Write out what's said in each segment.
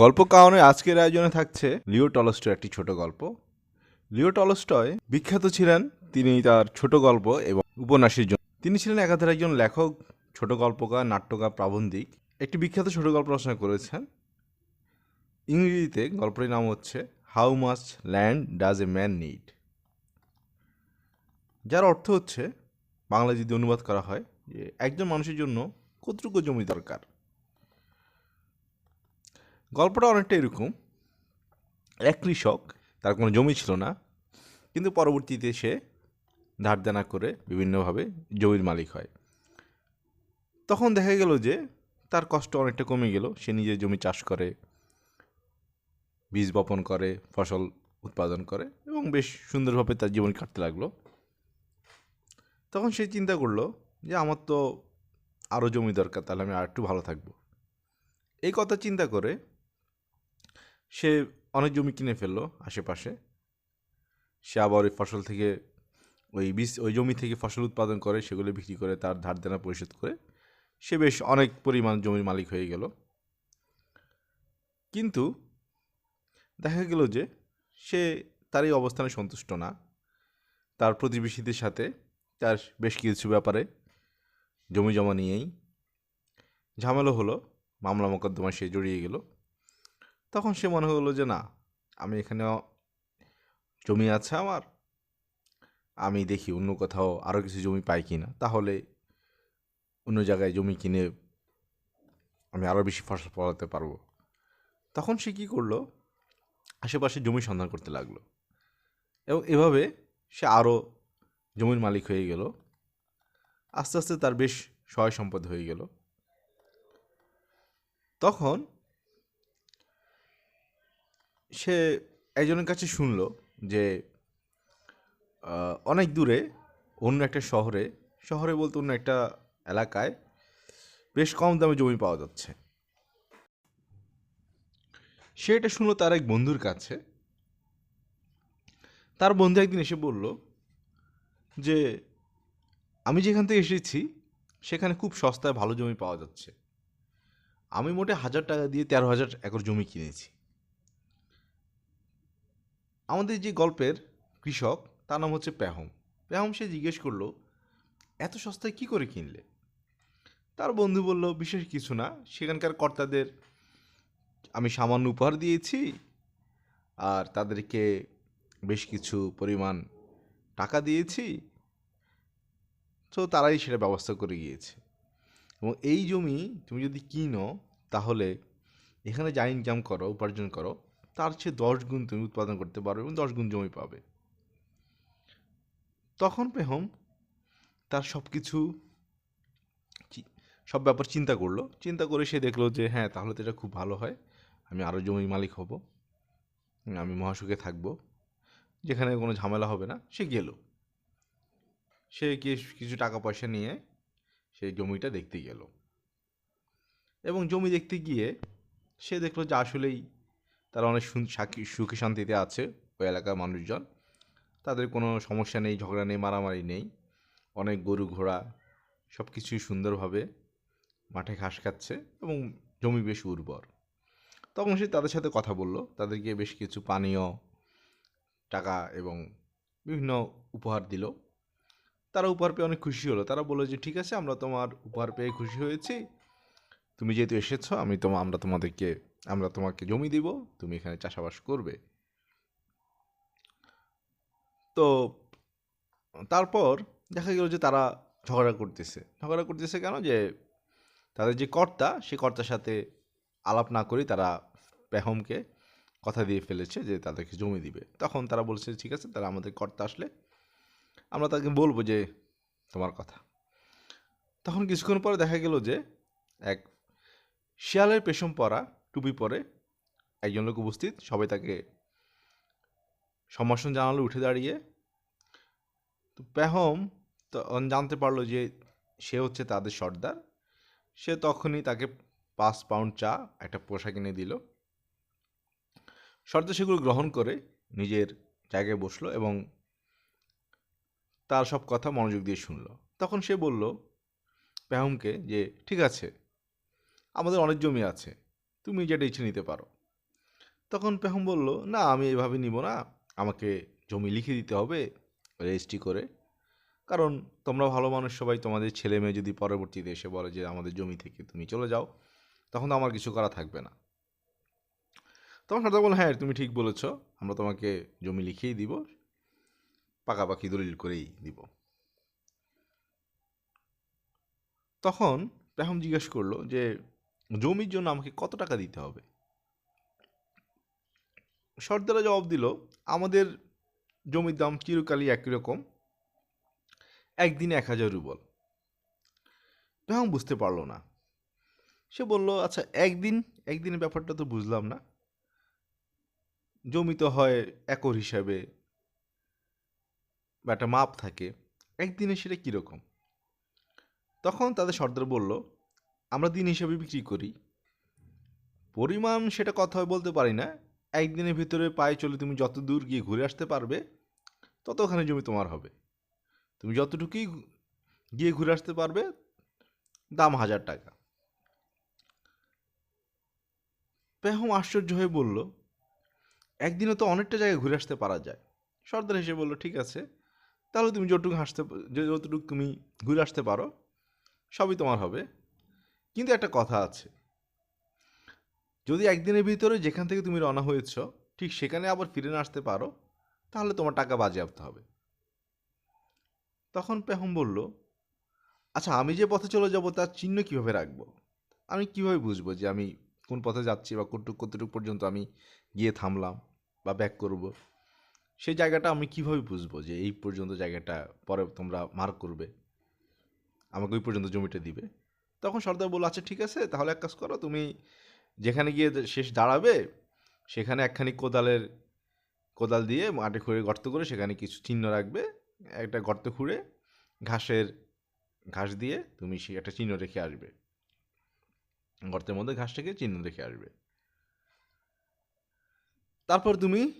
গল্প কারণে আজকের আয়োজনে থাকছে লিও টলস্টয় একটি ছোট গল্প। লিও টলস্টয় বিখ্যাত ছিলেন, তিনি তার ছোট গল্প এবং উপন্যাসের জন্য। তিনি ছিলেন একাধারে একজন লেখক, ছোট গল্পকার, নাট্যকার, প্রাবন্ধিক। একটি বিখ্যাত ছোট গল্প রচনা করেছেন। ইংরেজিতে গল্পটির নাম হচ্ছে how much land does a man need যার অর্থ হচ্ছে বাংলা যদি অনুবাদ করা হয়, যে একজন মানুষের জন্য কতটুকু জমি দরকার? গল্পটা অনেকটা এরকম। এক কৃষক, তার কোনো জমি ছিল না, কিন্তু পরবর্তীতে সে ধার দেনা করে বিভিন্নভাবে জমির মালিক হয়। তখন দেখা গেল যে, তার কষ্ট অনেকটা কমে গেল, সে নিজের জমি চাষ করে, বীজ বপন করে, ফসল উৎপাদন করে এবং বেশ সুন্দরভাবে তার জীবন কাটতে লাগল। তখন সে চিন্তা করল যে, আমার তো আরও জমি দরকার, তাহলে আমি আর একটু ভালো থাকব। এই কথা চিন্তা করে সে অনেক জমি কিনে ফেলল আশেপাশে। সে আবার ওই ফসল থেকে ওই বীজ, ওই জমি থেকে ফসল উৎপাদন করে, সেগুলো বিক্রি করে তার ধার দেনা পরিশোধ করে সে বেশ অনেক পরিমাণ জমির মালিক হয়ে গেল। কিন্তু দেখা গেল যে সে তার এই অবস্থানে সন্তুষ্ট না। তার প্রতিবেশীদের সাথে তার বেশ কিছু ব্যাপারে জমি জমা নিয়েই ঝামেলা হলো, মামলা মোকদ্দমায় সে জড়িয়ে গেল। তখন সে মনে হলো যে, না, আমি এখানে জমি আছে আমার। আমি দেখি অন্য কোথাও আরও কিছু জমি পাই কি না তাহলে অন্য জায়গায় জমি কিনে আমি আরও বেশি ফসল ফলাতে পারব। তখন সে কী করল? আশেপাশে জমি সন্ধান করতে লাগল। এবং এভাবে সে আরও জমির মালিক হয়ে গেল। আস্তে আস্তে তার বেশ সহায় সম্পদ হয়ে গেল। তখন সে একজনের কাছে শুনলো যে অনেক দূরে অন্য একটা শহরে শহরে বলতে অন্য একটা এলাকায় বেশ কম দামে জমি পাওয়া যাচ্ছে। সে এটা শুনলো তার এক বন্ধুর কাছে। তার বন্ধু একদিন এসে বলল যে, আমি যেখান থেকে এসেছি, সেখানে খুব সস্তায় ভালো জমি পাওয়া যাচ্ছে। আমি মোটে হাজার টাকা দিয়ে তেরো হাজার একর জমি কিনেছি। আমাদের যে গল্পের কৃষক, তার নাম হচ্ছে পেহম। পেহম সে জিজ্ঞেস করল, এত সস্তায় কি করে কিনলে? তার বন্ধু বলল, বিশেষ কিছু না, সেখানকার কর্তাদের আমি সামান্য উপহার দিয়েছি আর তাদেরকে বেশ কিছু পরিমাণ টাকা দিয়েছি। তো তারাই সেটা ব্যবস্থা করে গিয়েছে। এবং এই জমি তুমি যদি কিনো, তাহলে এখানে যা ইনকাম করো, উপার্জন করো তার চেয়ে দশ গুণ তুমি উৎপাদন করতে পারবে এবং দশ গুণ জমি পাবে। তখন পেহম তার সব কিছু সব ব্যাপার চিন্তা করল। চিন্তা করে সে দেখল যে হ্যাঁ তাহলে তো এটা খুব ভালো হয়। আমি আরও জমির মালিক হব। আমি মহাসুখে থাকব। যেখানে কোনো ঝামেলা হবে না। সে গেল। সে কিছু টাকা পয়সা নিয়ে সেই জমিটা দেখতে গেল। এবং জমি দেখতে গিয়ে সে দেখল যে, আসলেই তারা অনেক সুখে শান্তিতে আছে ওই এলাকার মানুষজন। তাদের কোনো সমস্যা নেই, ঝগড়া নেই, মারামারি নেই। অনেক গরু ঘোড়া সব কিছুই সুন্দরভাবে মাঠে ঘাস খাচ্ছে এবং জমি বেশ উর্বর। তখন সে তাদের সাথে কথা বলল। তাদেরকে বেশ কিছু পানীয়, টাকা এবং বিভিন্ন উপহার দিল। তারা উপহার পেয়ে অনেক খুশি হলো। তারা বলল যে, ঠিক আছে, আমরা তোমার উপহার পেয়ে খুশি হয়েছি। তুমি যেহেতু এসেছ, আমি তোমা, আমরা তোমাদেরকে আমরা তোমাকে জমি দিব, তুমি এখানে চাষাবাস করবে। তো তারপর দেখা গেল যে তারা ঝগড়া করতেছে। ঝগড়া করতেছে কেন? যে তাদের যে কর্তা, সে কর্তার সাথে আলাপ না করেই তারা পেহমকে কথা দিয়ে ফেলেছে যে তাদেরকে জমি দিবে। তখন তারা বলছে, ঠিক আছে তারা আমাদের কর্তা আসলে, আমরা তাকে বলব যে তোমার কথা। তখন কিছুক্ষণ পরে দেখা গেল যে এক শিয়ালের পেশম পরা টুপি পরে একজন লোক উপস্থিত, সবাই তাকে সম্ভাষণ জানালো, উঠে দাঁড়িয়ে। তো পেহম তখন জানতে পারল যে সে হচ্ছে তাদের সর্দার। সে তখনই তাকে পাঁচ পাউন্ড চা, একটা পোশাক এনে দিল। সর্দার সেগুলো গ্রহণ করে নিজের জায়গায় বসল এবং তার সব কথা মনোযোগ দিয়ে শুনলো। তখন সে বলল, পেহমকে যে, ঠিক আছে, আমাদের অনেক জমি আছে তুমি যেটা ইচ্ছে নিতে পারো। তখন পেহম বলল, না, আমি এভাবে নিব না। আমাকে জমি লিখে দিতে হবে, রেজিস্ট্রি করে। কারণ তোমরা ভালো মানুষ, সবাই তোমাদের ছেলে মেয়ে যদি পরবর্তীতে এসে বলে যে, আমাদের জমি থেকে তুমি চলে যাও, তখন তো আমার কিছু করা থাকবে না। তখন সর্দার বলল হ্যাঁ তুমি ঠিক বলেছ। আমরা তোমাকে জমি লিখিয়েই দিব, পাকাপাকি দলিল করেই দিব। তখন পেহম জিজ্ঞেস করল যে জমির জন্য আমাকে কত টাকা দিতে হবে? সর্দারা জবাব দিল, আমাদের জমির দাম চিরকালই একই রকম। একদিনে এক হাজার রুবল। পেহম বুঝতে পারল না। সে বলল আচ্ছা একদিন, একদিনের ব্যাপারটা তো বুঝলাম না। জমি তো হয় একর হিসাবে বা একটা মাপ থাকে। একদিনে সেটা কীরকম? তখন তাদের সর্দার বলল আমরা দিন হিসাবে বিক্রি করি। পরিমাণ সেটা কথা বলতে পারি না। একদিনের ভিতরে পায়ে চলে তুমি যত দূর গিয়ে ঘুরে আসতে পারবে ততখানি জমি তোমার হবে। তুমি যতটুকুই গিয়ে ঘুরে আসতে পারবে, দাম হাজার টাকা। পেহম আশ্চর্য হয়ে বলল একদিনে তো অনেকটা জায়গায় ঘুরে আসতে পারা যায়। সর্দার হেসে বলল, ঠিক আছে। তাহলে তুমি যতটুকু হাসতে যতটুকু তুমি ঘুরে আসতে পারো, সবই তোমার হবে। কিন্তু একটা কথা আছে। যদি একদিনের ভিতরে যেখান থেকে তুমি রওনা হয়েছ, ঠিক সেখানে আবার ফিরে না আসতে পারো, তাহলে তোমার টাকা বাজেয়াপ্ত হবে। তখন পেহম বলল আচ্ছা আমি যে পথে চলে যাব তার চিহ্ন কীভাবে রাখব? আমি কীভাবে বুঝব যে আমি কোন পথে যাচ্ছি বা কতটুকু কতটুকু পর্যন্ত আমি গিয়ে থামলাম বা ব্যাক করব? সেই জায়গাটা আমি কীভাবে বুঝব যে এই পর্যন্ত জায়গাটা পরে তোমরা মার্ক করবে? আমাকে ওই পর্যন্ত জমিটা দিবে। তখন সর্দার বলল আচ্ছা ঠিক আছে, তাহলে এক কাজ করো, তুমি যেখানে গিয়ে শেষ দাঁড়াবে, সেখানে একখানি কোদালের, কোদাল দিয়ে মাটি খুঁড়ে গর্ত করে সেখানে কিছু চিহ্ন রাখবে, একটা গর্ত খুঁড়ে ঘাসের, ঘাস দিয়ে তুমি সে একটা চিহ্ন রেখে আসবে। গর্তের মধ্যে ঘাস থেকে চিহ্ন রেখে আসবে। তারপর তুমি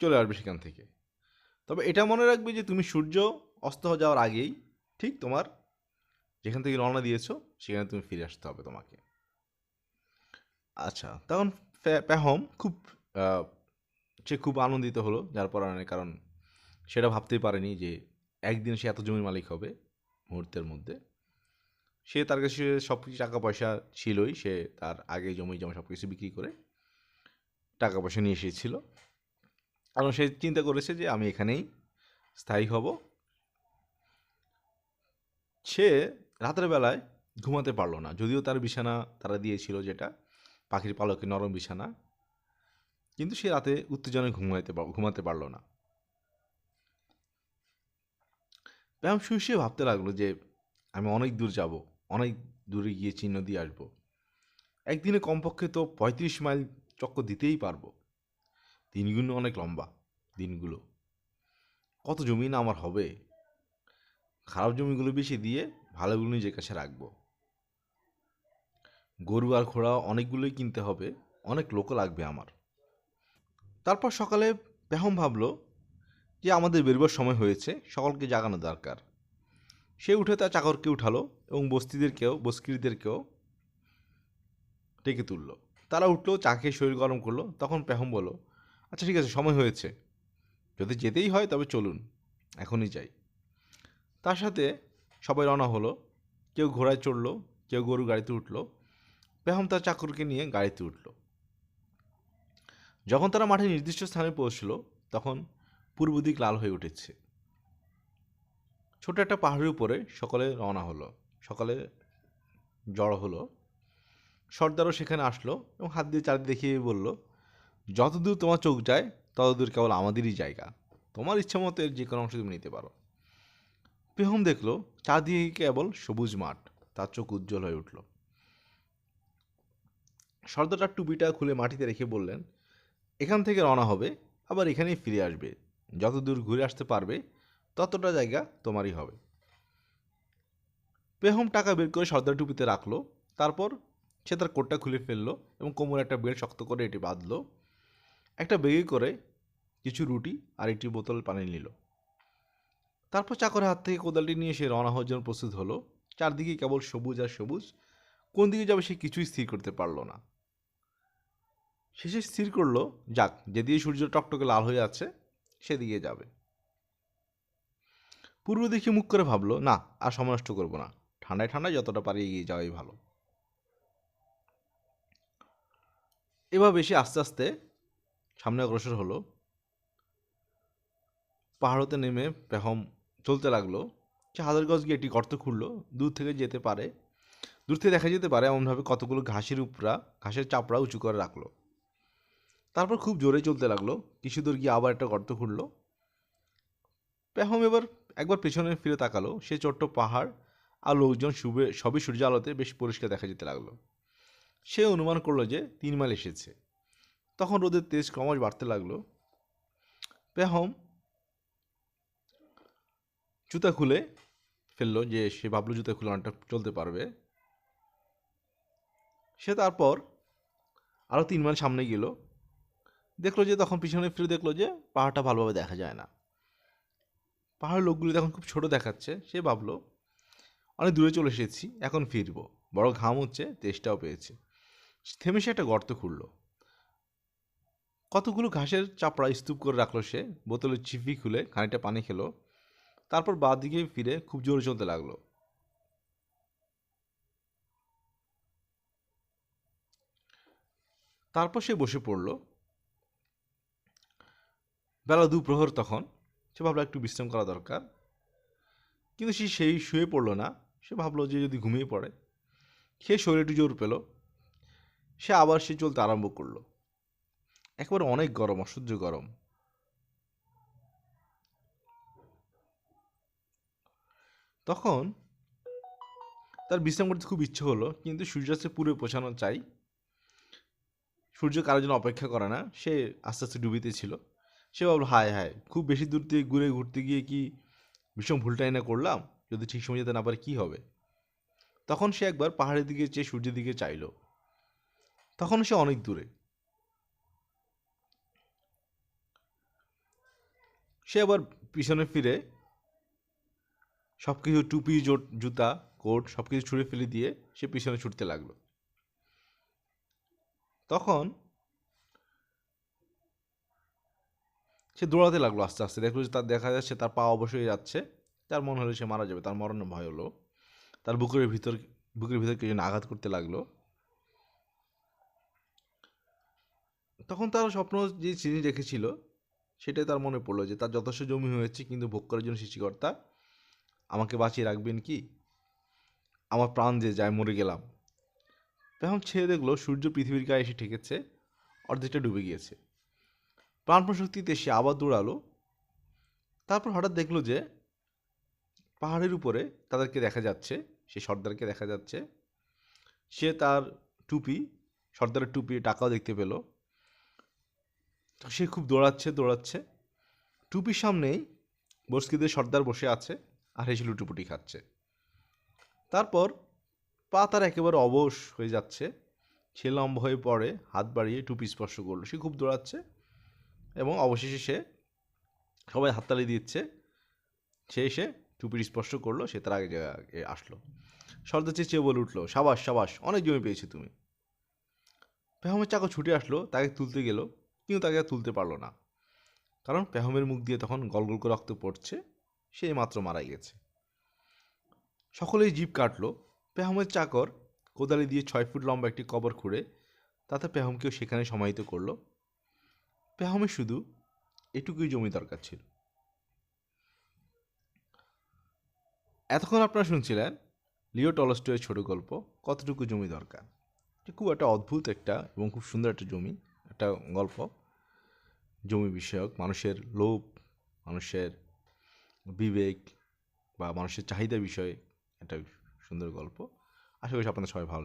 চলে আসবে সেখান থেকে। তবে এটা মনে রাখবে যে তুমি সূর্য অস্ত যাওয়ার আগেই, ঠিক তোমার যেখান থেকে রওনা দিয়েছ, সেখানে তুমি ফিরে আসতে হবে তোমাকে। আচ্ছা তখন প্যাহম খুব সে খুব আনন্দিত হলো, যার পরাণে কারণ সেটা ভাবতেই পারেনি যে একদিন সে এত জমির মালিক হবে মুহূর্তের মধ্যে। সে তার কাছে সব কিছু টাকা পয়সা ছিলই, সে তার আগে জমি জমা সব কিছু বিক্রি করে টাকা পয়সা নিয়ে এসেছিল। কারণ সে চিন্তা করেছে যে আমি এখানেই স্থায়ী হব। সে রাতের বেলায় ঘুমাতে পারল না। যদিও তার বিছানা তারা দিয়েছিল যেটা, পাখির পালকে নরম বিছানা, কিন্তু সে রাতে উত্তেজনায় ঘুমাইতে ঘুমাতে পারল না। ব্যায়াম শুয়ে শুয়ে ভাবতে লাগল যে, আমি অনেক দূর যাব, অনেক দূরে গিয়ে চিহ্ন দিয়ে আসব। একদিনে কমপক্ষে তো পঁয়ত্রিশ মাইল চক্কর দিতেই পারব। দিনগুলো অনেক লম্বা, দিনগুলো। কত জমি না আমার হবে? খারাপ জমিগুলো বেশি দিয়ে ভালোগুলো নিজের কাছে রাখব। গরু আর ঘোড়া অনেকগুলোই কিনতে হবে, অনেক লোকও লাগবে আমার। তারপর সকালে পেহম ভাবলো যে আমাদের বেরোবার সময় হয়েছে, সকলকে জাগানো দরকার। সে উঠে তার চাকরকে উঠালো এবং বস্তিদেরকেও, বস্কিরদেরকেও ডেকে তুললো। তারা উঠল, চা খেয়ে শরীর গরম করল। তখন পেহম বলল আচ্ছা ঠিক আছে, সময় হয়েছে। যদি যেতেই হয় তবে চলুন, এখনই যাই। তার সাথে সবাই রওনা হলো। কেউ ঘোড়ায় চড়লো, কেউ গরু গাড়িতে উঠল। পেহম তার চাকরকে নিয়ে গাড়িতে উঠল। যখন তারা মাঠে নির্দিষ্ট স্থানে পৌঁছলো, তখন পূর্ব দিক লাল হয়ে উঠেছে। ছোট একটা পাহাড়ের উপরে সকলে রওনা হলো, সকালে জড়ো হলো। সর্দারও সেখানে আসলো এবং হাত দিয়ে চারিদিকে দেখিয়ে বলল, যতদূর তোমার চোখ যায়, ততদূর কেবল আমাদেরই জায়গা। তোমার ইচ্ছা মতো এর যে কোনো অংশ তুমি নিতে পারো। পেহম দেখল চারদিকে কেবল সবুজ মাঠ, তার চোখ উজ্জ্বল হয়ে উঠল। সর্দারটা টুপিটা খুলে মাটিতে রেখে বললেন, এখান থেকে রওনা হবে, আবার এখানেই ফিরে আসবে। যত দূর ঘুরে আসতে পারবে, ততটা জায়গা তোমারই হবে। পেহম টাকা বের করে সর্দার টুপিতে রাখল, তারপর সে তার কোটটা খুলে ফেলল এবং কোমরে একটা বেল্ট শক্ত করে এটি বাঁধলো, একটা বেগে করে কিছু রুটি আর একটি বোতল পানি নিল। তারপর চাকরের হাত থেকে কোদালটি নিয়ে সে রওনা হওয়ার জন্য প্রস্তুত হলো। চারদিকে কেবল সবুজ আর সবুজ। কোন দিকে যাবে সে কিছুই স্থির করতে পারল না। শেষে স্থির করল, যাক, যেদিকে সূর্য টকটকে লাল হয়ে আছে, সেদিকে যাবে। পূর্ব দিকে মুখ করে ভাবলো, না, আর সময় নষ্ট করব না। ঠান্ডায় ঠান্ডায় যতটা পারি এগিয়ে যাওয়াই ভালো। এভাবে সে আস্তে আস্তে সামনে অগ্রসর হলো। পাহাড়তে নেমে পেহম চলতে লাগল। সে হাজার গজ গিয়ে একটি গর্ত খুঁড়লো, দূর থেকে যেতে পারে। দূর থেকে দেখা যেতে পারে এমনভাবে কতগুলো ঘাসের উপরা ঘাসের চাপড়া উঁচু করে রাখল। তারপর খুব জোরে চলতে লাগল, কিছু দূর গিয়ে আবার একটা গর্ত খুঁড়লো। পেহম এবার একবার পেছনে ফিরে তাকালো, সে ছোট্ট পাহাড় আর লোকজন শুভে, সবই সূর্য আলোতে বেশ পরিষ্কার দেখা যেতে লাগল। সে অনুমান করল যে তিন মাইল এসেছে। তখন রোদের তেজ ক্রমশ বাড়তে লাগল। পেহম জুতা খুলে ফেলল যে সে ভাবলো জুতা খুলে অনেকটা চলতে পারবে। সে তারপর আরও তিন মাইল সামনে গেল। দেখল যে তখন পিছনে ফিরে দেখল যে পাহাড়টা ভালোভাবে দেখা যায় না। পাহাড়ের লোকগুলি তখন খুব ছোট দেখাচ্ছে। সে ভাবলো, অনেক দূরে চলে এসেছি, এখন ফিরবো। বড় ঘাম হচ্ছে তেষ্টাও পেয়েছে। থেমে সে একটা গর্ত খুললো। কতগুলো ঘাসের চাপড়া স্তূপ করে রাখল সে। বোতলের চিপি খুলে খানিকটা পানি খেলো। তারপর বাঁ দিকে ফিরে খুব জোরে চলতে লাগল। তারপর সে বসে পড়ল। বেলা দুপ্রহর তখন, সে ভাবলো একটু বিশ্রাম করা দরকার। কিন্তু সে সেই শুয়ে পড়ল না, সে ভাবলো যে যদি ঘুমিয়ে পড়ে। সে শরীরে একটু জোর পেল। সে আবার সে চলতে আরম্ভ করল। একবারে অনেক গরম, অসহ্য গরম। তখন তার বিশ্রাম করতে খুব ইচ্ছে হলো, কিন্তু সূর্যাস্তে পুরো পৌঁছানো চাই। সূর্য কারোর জন্য অপেক্ষা করে না, সে আস্তে আস্তে ডুবিতে ছিল। সে ভাবলো, হায় হায়, খুব বেশি দূর থেকে ঘুরে ঘুরতে গিয়ে কি ভীষণ ভুলটাই না করলাম? যদি ঠিক সময় যেতে না পারে, কী হবে? তখন সে একবার পাহাড়ের দিকে চেয়ে সূর্যের দিকে চাইলো। তখন সে অনেক দূরে। সে আবার পিছনে ফিরে সব কিছু টুপি জুতা, কোট সব কিছু ছুঁড়ে ফেলে দিয়ে সে পিছনে ছুটতে লাগল। তখন সে দৌড়াতে লাগল আস্তে আস্তে। দেখল যে তার দেখা যাচ্ছে তার পা অবশ্যই যাচ্ছে, তার মনে হলো সে মারা যাবে, তার মরণের ভয় হলো। তার বুকের ভিতর বুকের ভিতর কিছু আঘাত করতে লাগল। তখন তার স্বপ্ন যে জিনিস দেখেছিল, সেটাই তার মনে পড়ল যে তার যথেষ্ট জমি হয়েছে, কিন্তু ভোগ করার জন্য সৃষ্টিকর্তা আমাকে বাঁচিয়ে রাখবেন কি? আমার প্রাণ যে যায়, মরে গেলাম। তখন ছেড়ে দেখল, সূর্য পৃথিবীর গায়ে এসে ঠেকেছে, অর্ধেকটা ডুবে গিয়েছে। প্রাণপণ শক্তিতে সে আবার দৌড়ালো, তারপর হঠাৎ দেখল যে, পাহাড়ের উপরে তাদেরকে দেখা যাচ্ছে, সে সর্দারকে দেখা যাচ্ছে। সে তার টুপি, সর্দারের টুপি টাকাও দেখতে পেল। সে খুব দৌড়াচ্ছে দৌড়াচ্ছে। টুপির সামনেই বস্কিদের সর্দার বসে আছে। আর হেসে লুটুপুটি খাচ্ছে। তারপর পা তার একেবারে অবশ হয়ে যাচ্ছে। সে লম্ব হয়ে পড়ে, হাত বাড়িয়ে টুপি স্পর্শ করল। সে খুব দৌড়াচ্ছে এবং অবশেষে সে সবাই হাততালি দিচ্ছে। সে এসে টুপির স্পর্শ করল, সে তার আগে আসলো। সর্দার চেঁচিয়ে বলে উঠল, সাবাস সাবাস, অনেক জমি পেয়েছে তুমি। পেহমের চাকর ছুটে আসলো, তাকে তুলতে গেল, কিন্তু তাকে তুলতে পারল না। কারণ পেহমের মুখ দিয়ে তখন গল গল করে রক্ত পড়ছে। সে মাত্র মারা গেছে। সকলেই জিপ কাটলো। পেহমের চাকর কোদালি দিয়ে ছয় ফুট লম্বা একটি কবর খুঁড়ে তাতে পেহমকেও সেখানে সমাহিত করল। পেহমের শুধু এটুকুই জমি দরকার ছিল। এতক্ষণ আপনারা শুনছিলেন লিও টলস্টয়ের ছোট গল্প, কতটুকু জমি দরকার? খুব একটা অদ্ভুত একটা এবং খুব সুন্দর একটা জমি, একটা গল্প। জমি বিষয়ক, মানুষের লোভ, মানুষের বিবেক বা মানুষের চাহিদা বিষয়ে একটা সুন্দর গল্প। আশা করি আপনাদের সবাই ভালো